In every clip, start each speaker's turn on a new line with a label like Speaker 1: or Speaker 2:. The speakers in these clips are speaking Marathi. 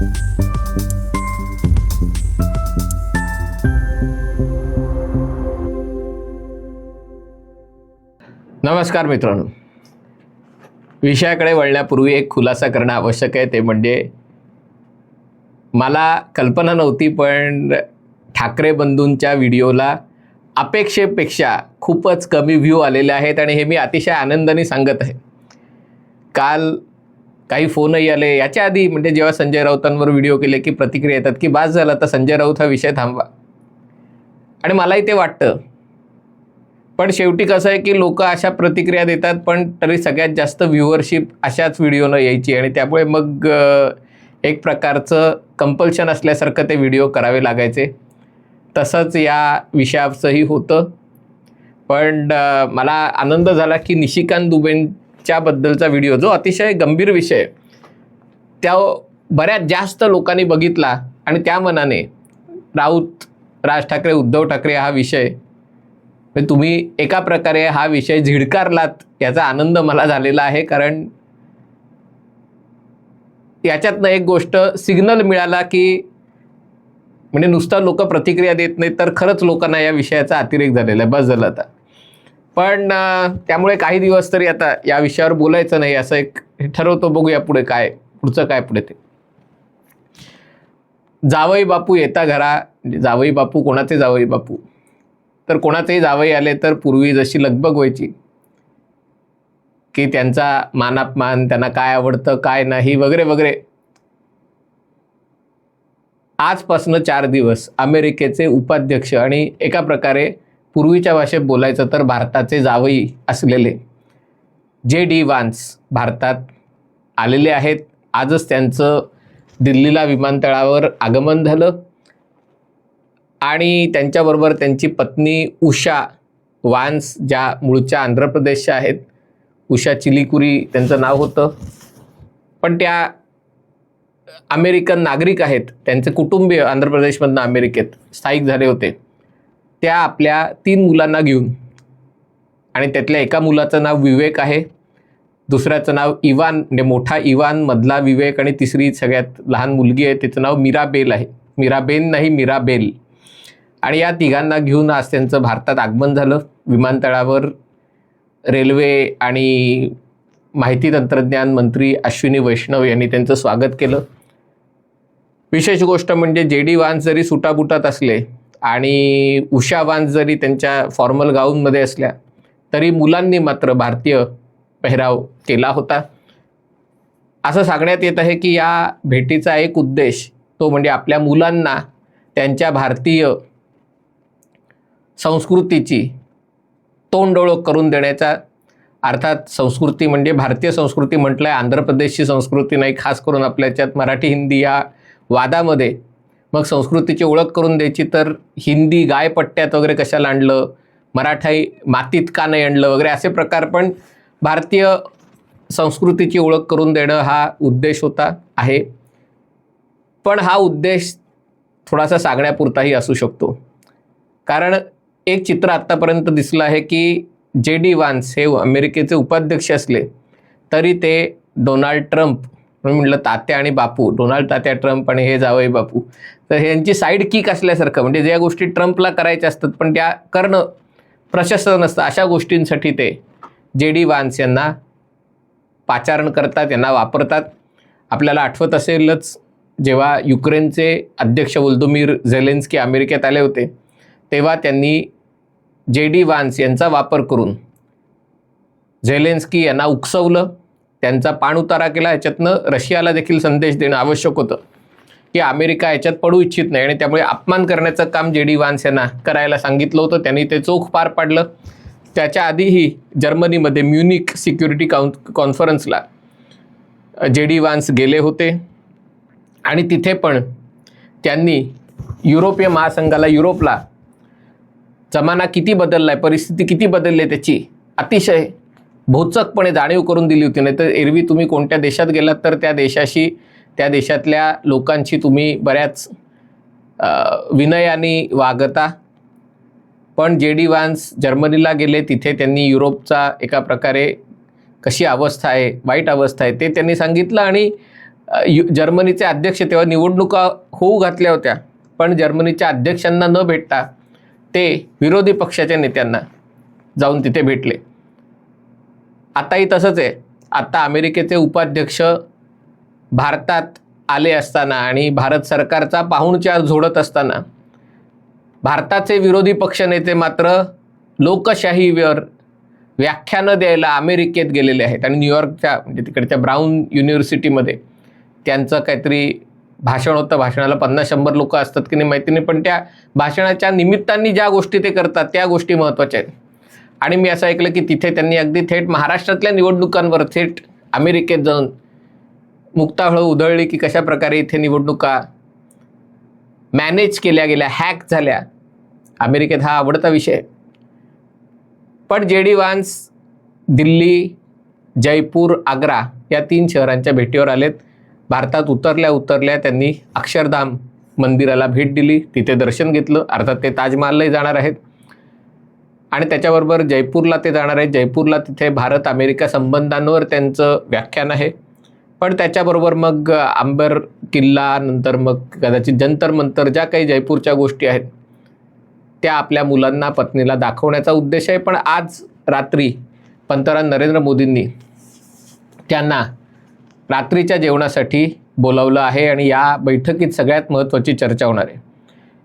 Speaker 1: नमस्कार मित्रांनो. विषयाकडे वळण्यापूर्वी एक खुलासा करणं आवश्यक आहे ते म्हणजे मला कल्पना नव्हती पण ठाकरे बंधूंच्या व्हिडिओला अपेक्षेपेक्षा खूपच कमी व्ह्यू आलेले आहेत आणि हे मी अतिशय आनंदाने सांगत आहे. काल काही फोनही आले. याच्या आधी म्हणजे जेव्हा संजय राऊतांवर व्हिडिओ केले की प्रतिक्रिया येतात की बास झाला तर संजय राऊत हा विषय थांबवा. आणि मलाही ते वाटतं. पण शेवटी कसं आहे की लोक अशा प्रतिक्रिया देतात पण तरी सगळ्यात जास्त व्ह्युअरशिप अशाच व्हिडिओनं यायची आणि त्यामुळे मग एक प्रकारचं कंपल्शन असल्यासारखं ते व्हिडिओ करावे लागायचे. तसंच या विषयाचंही होतं. पण मला आनंद झाला की निशिकांत दुबेंच्याबद्दलचा व्हिडिओ जो अतिशय गंभीर विषय. आहे, त्या बऱ्याच जास्त लोकांनी बघितला आणि त्या मनाने राऊत राज ठाकरे उद्धव ठाकरे हा विषय म्हणजे तुम्ही एका प्रकारे हा विषय झिडकारलात याचा आनंद मला झालेला आहे. कारण याच्यातनं एक गोष्ट सिग्नल मिळाला की म्हणजे नुसतं लोक प्रतिक्रिया देत नाहीत तर खरंच लोकांना या विषयाचा अतिरेक झालेला आहे. बस झालं आता. पण त्यामुळे काही दिवस तरी आता या विषयावर बोलायचं नाही असं एक ठरवतो बघूया पुढे काय पुढचं काय पुढे ते. जावई बापू येता घरा जावई बापू कोणाचे जावई बापू? तर कोणाचेही जावई आले तर पूर्वी जशी लगबग व्हायची की त्यांचा मानापमान त्यांना काय आवडतं काय नाही वगैरे वगैरे. आजपासनं चार दिवस अमेरिकेचे उपाध्यक्ष आणि एका प्रकारे पूर्वीच्या भाषेत बोलायचं तर भारताचे जावई असलेले जे डी वान्स भारतात आलेले आहेत. आजच त्यांचं दिल्लीला विमानतळावर आगमन झालं. आणि त्यांच्याबरोबर त्यांची पत्नी उषा वान्स ज्या मूळच्या आंध्र प्रदेशच्या आहेत. उषा चिलिकुरी त्यांचं नाव होतं. पण त्या अमेरिकन नागरिक आहेत. त्यांचे कुटुंबीय आंध्र प्रदेशमधनं अमेरिकेत स्थायिक झाले होते. त्या आपल्या तीन मुलांना घेऊन. आणि त्यातल्या एका मुलाचं नाव विवेक आहे. दुसऱ्याचं नाव इवान म्हणजे मोठा इवान मधला विवेक आणि तिसरी सगळ्यात लहान मुलगी आहे. तिचं नाव मीराबेल आहे. मीराबेन नाही मीराबेल. आणि या तिघांना घेऊन आज त्यांचं भारतात आगमन झालं. विमानतळावर रेल्वे आणि माहिती तंत्रज्ञान मंत्री अश्विनी वैष्णव यांनी त्यांचं स्वागत केलं. विशेष गोष्ट म्हणजे जे डी वान जरी सुटाबुटात असले आणि उषा वान्स जरी त्यांच्या फॉर्मल गाऊनमध्ये असल्या तरी मुलांनी मात्र भारतीय पेहराव केला होता. असं सांगण्यात येत आहे की या भेटीचा एक उद्देश तो म्हणजे आपल्या मुलांना त्यांच्या भारतीय संस्कृतीची तोंडओळख करून देण्याचा अर्थात संस्कृती म्हणजे भारतीय संस्कृती म्हटलं आहे आंध्र प्रदेशची संस्कृती नाही खास करून आपल्याच्यात मराठी हिंदी या वादामध्ये मग संस्कृतीची ओळख करून द्यायची तर हिंदी गायपट्ट्यात वगैरे कशाला आणलं? मराठाई मातीत का नाही आणलं? वगैरे असे प्रकार पण भारतीय संस्कृतीची ओळख करून देणं हा उद्देश होता आहे. पण हा उद्देश थोडासा सांगण्यापुरताही असू शकतो. कारण एक चित्र आत्तापर्यंत दिसलं आहे की जे डी वान्स हे अमेरिकेचे उपाध्यक्ष असले तरी ते डोनाल्ड ट्रम्प म्हणून म्हटलं तात्या आणि बापू डोनाल्ड तात्या ट्रम्प आणि हे जावई बापू. तर ह्यांची साईड किक असल्यासारखं म्हणजे ज्या गोष्टी ट्रम्पला करायच्या असतात पण त्या करणं प्रशस्त नसतं. अशा गोष्टींसाठी ते जे डी वान्स यांना पाचारण करतात यांना वापरतात. आपल्याला आठवत असेलच जेव्हा युक्रेनचे अध्यक्ष वोल्दोमीर झेलेन्स्की अमेरिकेत आले होते तेव्हा त्यांनी जे डी वान्स यांचा वापर करून झेलेन्स्की यांना उकसवलं. त्यांचा पाणउतारा केला याच्यातनं रशियाला देखील संदेश देणं आवश्यक होतं. की अमेरिका याच्यात पडू इच्छित नाही आणि त्यामुळे अपमान करण्याचं काम जे डी वान्स यांना करायला सांगितलं होतं त्यांनी ते चोख पार पाडलं. त्याच्या आधीही जर्मनीमध्ये म्युनिक सिक्युरिटी काउन कॉन्फरन्सला जे डी वान्स गेले होते. आणि तिथे पण त्यांनी युरोपीय महासंघाला युरोपला जमाना किती बदलला आहे परिस्थिती किती बदलली आहे त्याची अतिशय भोचकपणे जाणीव करून दिली होती. नाही तर एरवी तुम्ही कोणत्या देशात गेलात तर त्या देशाशी त्या देशातल्या लोकांशी तुम्ही बऱ्याच विनयाने वागता. पण जे डी वान्स जर्मनीला गेले तिथे त्यांनी युरोपचा एका प्रकारे कशी अवस्था आहे वाईट अवस्था आहे ते त्यांनी सांगितलं आणि यु- जर्मनीचे अध्यक्ष तेव्हा निवडणुका होऊ घातल्या होत्या. पण जर्मनीच्या अध्यक्षांना न भेटता ते विरोधी पक्षाच्या नेत्यांना जाऊन तिथे भेटले. आताही तसंच आहे. आत्ता अमेरिकेचे उपाध्यक्ष भारतात आले असताना आणि भारत सरकारचा पाहुणचार झोडत असताना भारताचे विरोधी पक्षनेते मात्र लोकशाहीवर व्याख्यानं द्यायला अमेरिकेत गेलेले आहेत. आणि न्यूयॉर्कच्या म्हणजे तिकडच्या ब्राऊन युनिव्हर्सिटीमध्ये त्यांचं काहीतरी भाषण होतं. भाषणाला पन्नास शंभर लोक असतात की नाही माहिती नाही पण त्या भाषणाच्या निमित्तांनी ज्या गोष्टी ते करतात त्या गोष्टी महत्त्वाच्या आहेत. आणि मी असं ऐकलं की तिथे त्यांनी अगदी थेट महाराष्ट्रातल्या निवडणुकांवर थेट अमेरिकेत जाऊन मुक्ताहळ उधळली की कशा प्रकारे इथे निवडणुका मॅनेज केल्या गेल्या हॅक झाल्या. अमेरिकेत हा आवडता विषय पण J D Vance Delhi Jaipur Agra या तीन शहरांच्या भेटीवर आलेत. भारतात उतरल्या उतरल्या त्यांनी अक्षरधाम मंदिराला भेट दिली. तिथे दर्शन घेतलं. अर्थात ते ताजमहाललाही जाणार आहेत. आणि त्याच्याबरोबर जयपूरला ते जाणार आहेत. जयपूरला तिथे भारत अमेरिका संबंधांवर त्यांचं व्याख्यान आहे. पण त्याच्याबरोबर मग आंबर किल्ला नंतर मग कदाचित जंतर मंतर ज्या काही जयपूरच्या गोष्टी आहेत त्या आपल्या मुलांना पत्नीला दाखवण्याचा उद्देश आहे. पण आज रात्री पंतप्रधान नरेंद्र मोदींनी त्यांना रात्रीच्या जेवणासाठी बोलावलं आहे आणि या बैठकीत सगळ्यात महत्त्वाची चर्चा होणार आहे.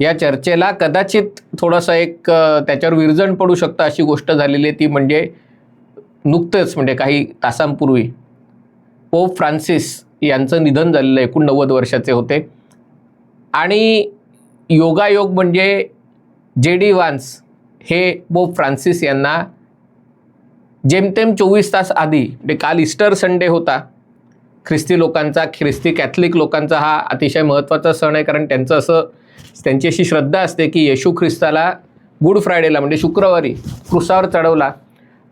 Speaker 1: या चर्चेला कदाचित थोडासा एक त्याच्यावर विरजण पडू शकतं अशी गोष्ट झालेली आहे ती म्हणजे नुकतंच म्हणजे काही तासांपूर्वी पोप फ्रान्सिस यांचं निधन झालेलं एकोणनव्वद वर्षाचे होते. आणि योगायोग म्हणजे जे डी वान्स हे पोप फ्रान्सिस यांना जेमतेम चोवीस तास आधी म्हणजे काल इस्टर संडे होता ख्रिस्ती लोकांचा ख्रिस्ती कॅथलिक लोकांचा हा अतिशय महत्त्वाचा सण आहे कारण त्यांचं असं त्यांची अशी श्रद्धा असते की येशू ख्रिस्ताला गुड फ्रायडेला म्हणजे शुक्रवारी क्रुसावर चढवला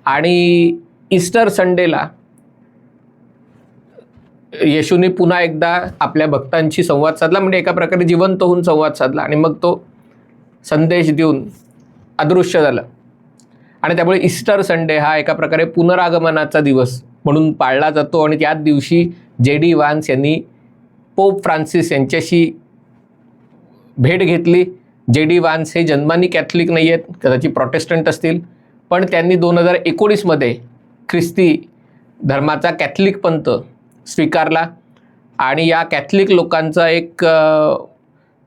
Speaker 1: आणि ईस्टर संडेला येशूने पुन्हा एकदा आपल्या भक्तांशी संवाद साधला. म्हणजे एका प्रकारे जिवंत होऊन संवाद साधला आणि मग तो संदेश देऊन अदृश्य झाला. आणि त्यामुळे ईस्टर संडे हा एका प्रकारे पुनरागमनाचा दिवस म्हणून पाळला जातो. आणि त्याच दिवशी जे डी वान्स यांनी पोप फ्रान्सिस यांच्याशी भेट घेतली. जे डी वान्स हे जन्मानी कॅथलिक नाही आहेत कदाचित प्रॉटेस्टंट असतील. पण त्यांनी दोन हजार एकोणीसमध्ये ख्रिस्ती धर्माचा कॅथलिक पंथ स्वीकारला. आणि या कॅथलिक लोकांचा एक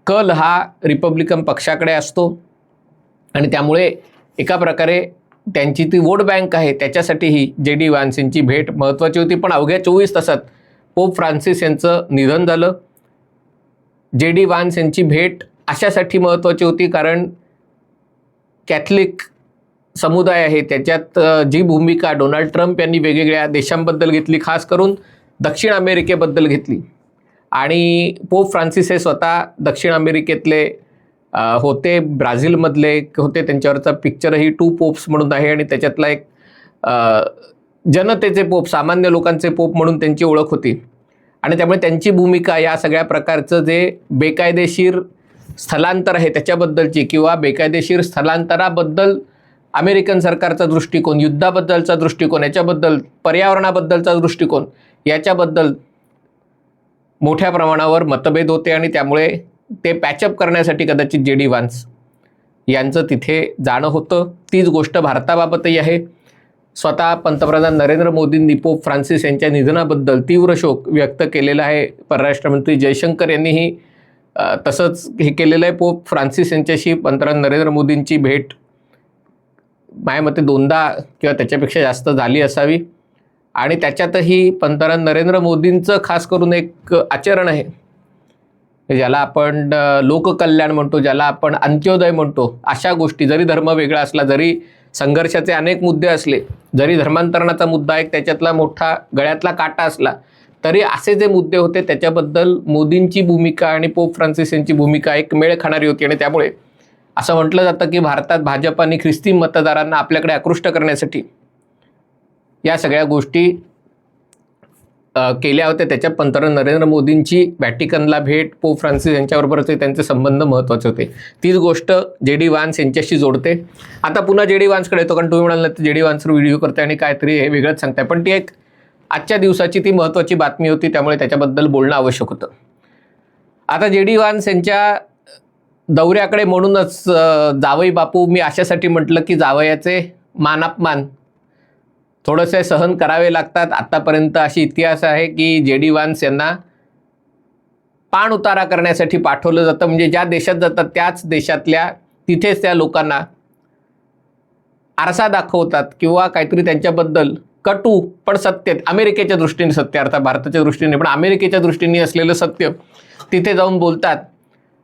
Speaker 1: कल हा रिपब्लिकन पक्षाकडे असतो. आणि त्यामुळे एका प्रकारे त्यांची ती वोट बँक आहे त्याच्यासाठीही जे डी वान्स यांची भेट महत्त्वाची होती. पण अवघ्या चोवीस तासात पोप फ्रान्सिस यांचं निधन झालं. जे डी वान्स यांची भेट अशासाठी महत्त्वाची होती कारण कॅथलिक समुदाय आहे त्याच्यात जी भूमिका डोनाल्ड ट्रम्प यांनी वेगवेगळ्या देशांबद्दल घेतली खास करून दक्षिण अमेरिकेबद्दल घेतली. आणि पोप फ्रान्सिस हे स्वतः दक्षिण अमेरिकेतले होते ब्राझीलमधले होते त्यांच्यावरचा पिक्चरही टू पोप्स म्हणून आहे आणि त्याच्यातला एक जनतेचे पोप सामान्य लोकांचे पोप म्हणून त्यांची ओळख होती. आणि त्यामुळे त्यांची भूमिका या सगळ्या प्रकारचं जे बेकायदेशीर स्थलांतर आहे त्याच्याबद्दलची किंवा बेकायदेशीर स्थलांतराबद्दल अमेरिकन सरकारचा दृष्टिकोन युद्धाबद्दलचा दृष्टिकोन याच्याबद्दल पर्यावरणाबद्दलचा दृष्टिकोन याच्याबद्दल मोठ्या प्रमाणावर मतभेद होते आणि त्यामुळे ते पॅचअप करण्यासाठी कदाचित जे डी वान्स यांचं तिथे जाणं होतं. तीच गोष्ट भारताबाबतही आहे. स्वतः पंतप्रधान नरेंद्र मोदींनी पोप फ्रान्सिस यांच्या निधनाबद्दल तीव्र शोक व्यक्त केलेला आहे परराष्ट्रमंत्री जयशंकर यांनीही तसंच हे केलेलं आहे. पोप फ्रान्सिस यांच्याशी पंतप्रधान नरेंद्र मोदींची भेट माझ्या मते दोनदा किंवा त्याच्यापेक्षा जास्त झाली असावी. आणि त्याच्यातही पंतप्रधान नरेंद्र मोदींचं खास करून एक आचरण आहे. ज्याला आपण लोककल्याण म्हणतो ज्याला आपण अंत्योदय म्हणतो अशा गोष्टी जरी धर्म वेगळा असला जरी संघर्षाचे अनेक मुद्दे असले जरी धर्मांतरणाचा मुद्दा एक त्याच्यातला मोठा गळ्यातला काटा असला तरी असे जे मुद्दे होते त्याच्याबद्दल मोदींची भूमिका आणि पोप फ्रान्सिस यांची भूमिका एक मेळ खाणारी होती. आणि त्यामुळे असं म्हटलं जातं की भारतात भाजप आणि ख्रिस्ती मतदारांना आपल्याकडे आकृष्ट करण्यासाठी या सगळ्या गोष्टी केल्या होत्या. त्याच्या पंतप्रधान नरेंद्र मोदींची व्हॅटिकनला भेट पोप फ्रान्सिस यांच्याबरोबरचे त्यांचे संबंध महत्त्वाचे होते. तीच गोष्ट जे डी वान्स यांच्याशी जोडते. आता पुन्हा जे डी वान्सकडे येतो कारण तुम्ही म्हणाल ना जे डी वान्सवर व्हिडिओ करते आणि काहीतरी हे वेगळंच सांगताय. पण ती एक आजच्या दिवसाची ती महत्त्वाची बातमी होती त्यामुळे त्याच्याबद्दल बोलणं आवश्यक होतं. आता जे डी वान्स यांच्या दौऱ्याकडे म्हणूनच जावई बापू मी अशासाठी म्हटलं की जावयाचे मानापमान थोडंसे सहन करावे लागतात. आत्तापर्यंत अशी इतिहास आहे की जे डी वान्स यांना पाण उतारा करण्यासाठी पाठवलं जातं. म्हणजे ज्या देशात जातात त्याच देशातल्या तिथेच त्या लोकांना आरसा दाखवतात किंवा काहीतरी त्यांच्याबद्दल कटू पण सत्य. अमेरिकेच्या दृष्टीने सत्य अर्थात भारताच्या दृष्टीने. पण अमेरिकेच्या दृष्टीने असलेलं सत्य तिथे जाऊन बोलतात.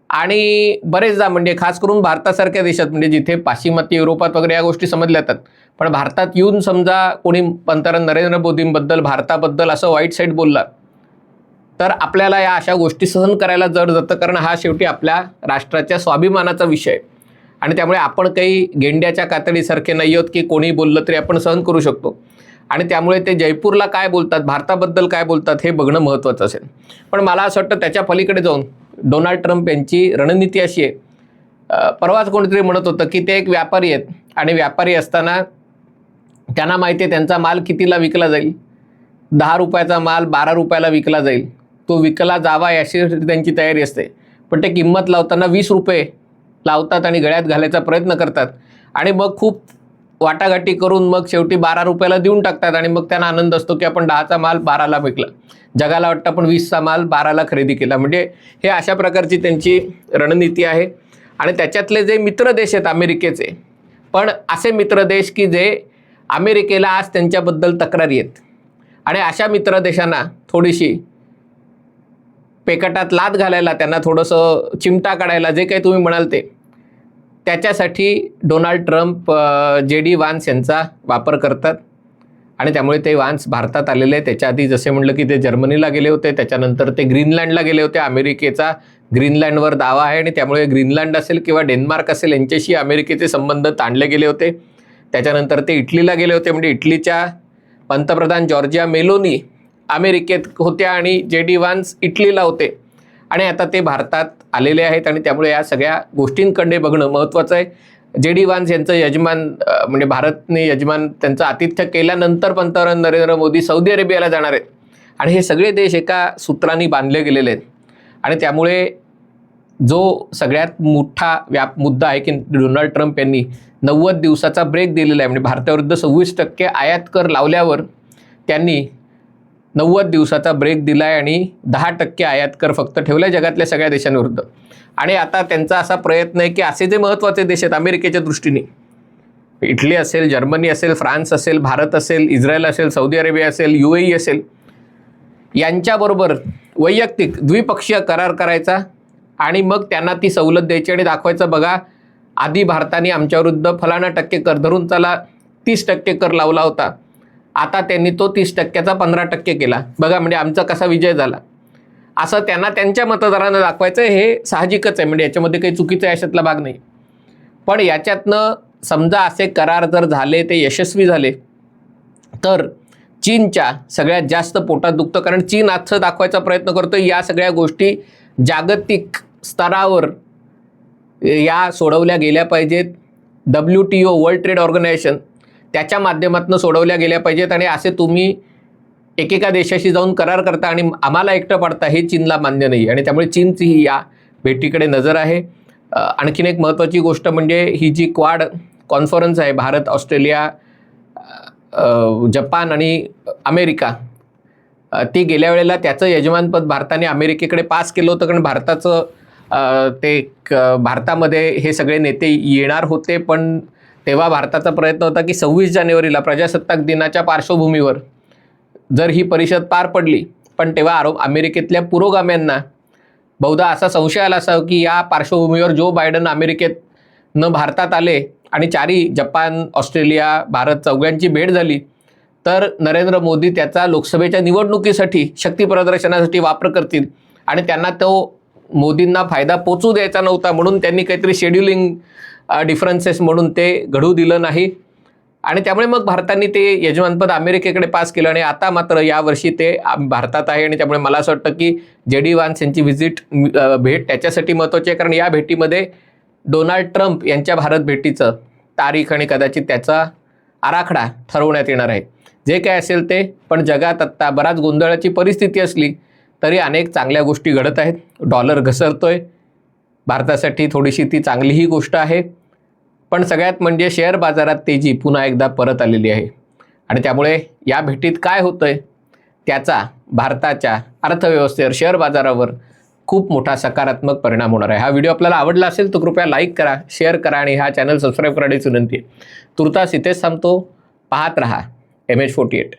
Speaker 1: आणि बरेचदा म्हणजे खास करून भारतासारख्या देशात म्हणजे जिथे पाश्चिमात्य युरोपात वगैरे या गोष्टी समजल्या जातात. पण भारतात येऊन समजा कोणी पंतप्रधान नरेंद्र मोदींबद्दल भारताबद्दल असं वाईट साईट बोलला तर आपल्याला या अशा गोष्टी सहन करायला जड जातं कारण हा शेवटी आपल्या राष्ट्राच्या स्वाभिमानाचा विषय आहे. आणि त्यामुळे आपण काही गेंड्याच्या कातडीसारखे नाही आहोत की कोणी बोललं तरी आपण सहन करू शकतो. आणि त्यामुळे ते जयपूरला काय बोलतात भारताबद्दल काय बोलतात हे बघणं महत्त्वाचं असेल. पण मला असं वाटतं त्याच्या पलीकडे जाऊन डोनाल्ड ट्रम्प यांची रणनीती अशी आहे. परवाच कोणीतरी म्हणत होतं की ते एक व्यापारी आहेत आणि व्यापारी असताना त्यांना माहिती आहे त्यांचा माल कितीला विकला जाईल? दहा रुपयाचा माल बारा रुपयाला विकला जाईल. तो विकला जावा याच्यासाठी त्यांची तयारी असते. पण ते किंमत लावताना वीस रुपये लावतात आणि गळ्यात घालायचा प्रयत्न करतात. आणि मग खूप वाटाघाटी करून मग शेवटी बारा रुपयाला देऊन टाकतात आणि मग त्यांना आनंद असतो की आपण दहाचा माल बाराला विकला. जगाला वाटतं आपण वीसचा माल बाराला खरेदी केला. म्हणजे हे अशा प्रकारची त्यांची रणनीती आहे. आणि त्याच्यातले जे मित्र देश आहेत अमेरिकेचे पण असे मित्र देश की जे अमेरिकेला आज त्यांच्याबद्दल तक्रारी आहेत. आणि अशा मित्र देशांना थोडीशी पेकटात लाद घालायला त्यांना थोडंसं चिमटा काढायला जे काही तुम्ही म्हणाल ते. त्याच्यासाठी Donald Trump J D Vance यांचा वापर करतात. आणि त्यामुळे ते वान्स भारतात आलेले आहे त्याच्या आधी जसे म्हणलं की ते जर्मनीला गेले होते त्याच्यानंतर ते ग्रीनलँडला गेले होते. अमेरिकेचा ग्रीनलँडवर दावा आहे आणि त्यामुळे ग्रीनलँड असेल किंवा डेन्मार्क असेल यांच्याशी अमेरिकेचे संबंध ताणले गेले होते. त्याच्यानंतर ते इटलीला गेले होते. म्हणजे इटलीच्या पंतप्रधान जॉर्जिया मेलोनी अमेरिकेत होत्या आणि जे डी वान्स इटलीला होते. आणि आता ते भारतात आलेले आहेत आणि त्यामुळे या सगळ्या गोष्टींकडे बघणं महत्त्वाचं आहे. जे डी वान्स यांचं यजमान म्हणजे भारतने यजमान त्यांचं आतिथ्य केल्यानंतर पंतप्रधान नरेंद्र मोदी सौदी अरेबियाला जाणार आहेत. आणि हे सगळे देश एका सूत्रांनी बांधले गेलेले आहेत. आणि त्यामुळे जो सगळ्यात मोठा व्याप मुद्दा आहे की डोनाल्ड ट्रम्प यांनी नव्वद दिवसाचा ब्रेक दिलेला आहे. म्हणजे भारताविरुद्ध सव्वीस टक्के आयात कर लावल्यावर त्यांनी नव्वद दिवसाचा ब्रेक दिला आहे आणि दहा टक्के आयात कर फक्त ठेवला जगातल्या सगळ्या देशांविरुद्ध. आणि आता त्यांचा असा प्रयत्न आहे की असे जे महत्त्वाचे देश आहेत अमेरिकेच्या दृष्टीने इटली असेल जर्मनी असेल फ्रान्स असेल भारत असेल इस्रायल असेल सौदी अरेबिया असेल यू असेल यांच्याबरोबर वैयक्तिक द्विपक्षीय करार करायचा आणि मग त्यांना ती सवलत द्यायची आणि दाखवायचं बघा आधी भारताने आमच्याविरुद्ध फलाना टक्के कर धरून चला तीस टक्के कर लावला होता. आता त्यांनी तो तीस टक्क्याचा पंधरा टक्के केला. बघा म्हणजे आमचा कसा विजय झाला. असं त्यांना त्यांच्या मतदारांना दाखवायचं हे साहजिकच आहे. म्हणजे याच्यामध्ये काही चुकीचं याच्यातला भाग नाही. पण याच्यातनं समजा असे करार जर झाले ते यशस्वी झाले तर चीनच्या सगळ्यात जास्त पोटात दुखतं. कारण चीन आजचं दाखवायचा प्रयत्न करतो या सगळ्या गोष्टी जागतिक स्तरावर या सोडवल्या गेल्या पाहिजेत. W T O world trade organization त्याच्या माध्यमातून सोडवल्या गेल्या पाहिजेत आणि असे तुम्ही एकेका देशाशी जाऊन करार करता आणि आम्हाला एकटं पाडता हे चीनला मान्य नाही. आणि त्यामुळे चीनची ही या भेटीकडे नजर आहे. आणखीन एक महत्त्वाची गोष्ट म्हणजे ही जी क्वाड कॉन्फरन्स आहे भारत ऑस्ट्रेलिया जपान आणि अमेरिका ती गेल्या वेळेला त्याचं यजमानपद भारताने अमेरिकेकडे पास केलं होतं. कारण भारताचं ते क- भारतामध्ये हे सगळे नेते येणार होते पण तेव्हा भारताचा प्रयत्न होता की सव्वीस जानेवारीला प्रजासत्ताक दिनाच्या पार्श्वभूमीवर जर ही परिषद पार पडली पण तेव्हा आरोप अमेरिकेतल्या पुरोगाम्यांना बहुधा असा संशय आला असावा की या पार्श्वभूमीवर जो बायडन अमेरिकेत न भारतात आले आणि चारी जपान ऑस्ट्रेलिया भारत चौघांची भेट झाली तर नरेंद्र मोदी त्याचा लोकसभेच्या निवडणुकीसाठी शक्ती प्रदर्शनासाठी वापर करतील आणि त्यांना तो मोदींना फायदा पोचू द्यायचा नव्हता म्हणून त्यांनी काहीतरी शेड्युलिंग डिफरन्सेस म्हणून ते घडू दिलं नाही. आणि त्यामुळे मग भारताने ते यजमानपद अमेरिकेकडे पास केलं आणि आता मात्र यावर्षी ते आम- भारतात आहे. आणि त्यामुळे मला असं वाटतं की जे डी वान्स यांची व्हिजिट भेट त्याच्यासाठी महत्त्वाची आहे. कारण या भेटीमध्ये डोनाल्ड ट्रम्प यांच्या भारत भेटीचं तारीख आणि कदाचित त्याचा आराखडा ठरवण्यात येणार आहे. जे काय असेल ते पण जगात आत्ता बराच गोंधळाची परिस्थिती असली तरी अनेक चांगल्या गोष्टी घडत आहेत. डॉलर घसरतोय. भारतासाठी थोडीशी ती चांगलीही गोष्ट आहे. पण सगळ्यात म्हणजे शेअर बाजारात तेजी पुन्हा एकदा परत आलेली आहे. आणि त्यामुळे या भेटीत काय होतंय? त्याचा भारताच्या अर्थव्यवस्थेवर शेअर बाजारावर खूप मोठा सकारात्मक परिणाम होणार आहे. हा व्हिडिओ आपल्याला आवडला असेल तर कृपया लाईक करा शेअर करा आणि हा चॅनल सबस्क्राईब करण्याची विनंती आहे. तुर्तास इथेच थांबतो. पाहत रहा एम एच फोर्टी एट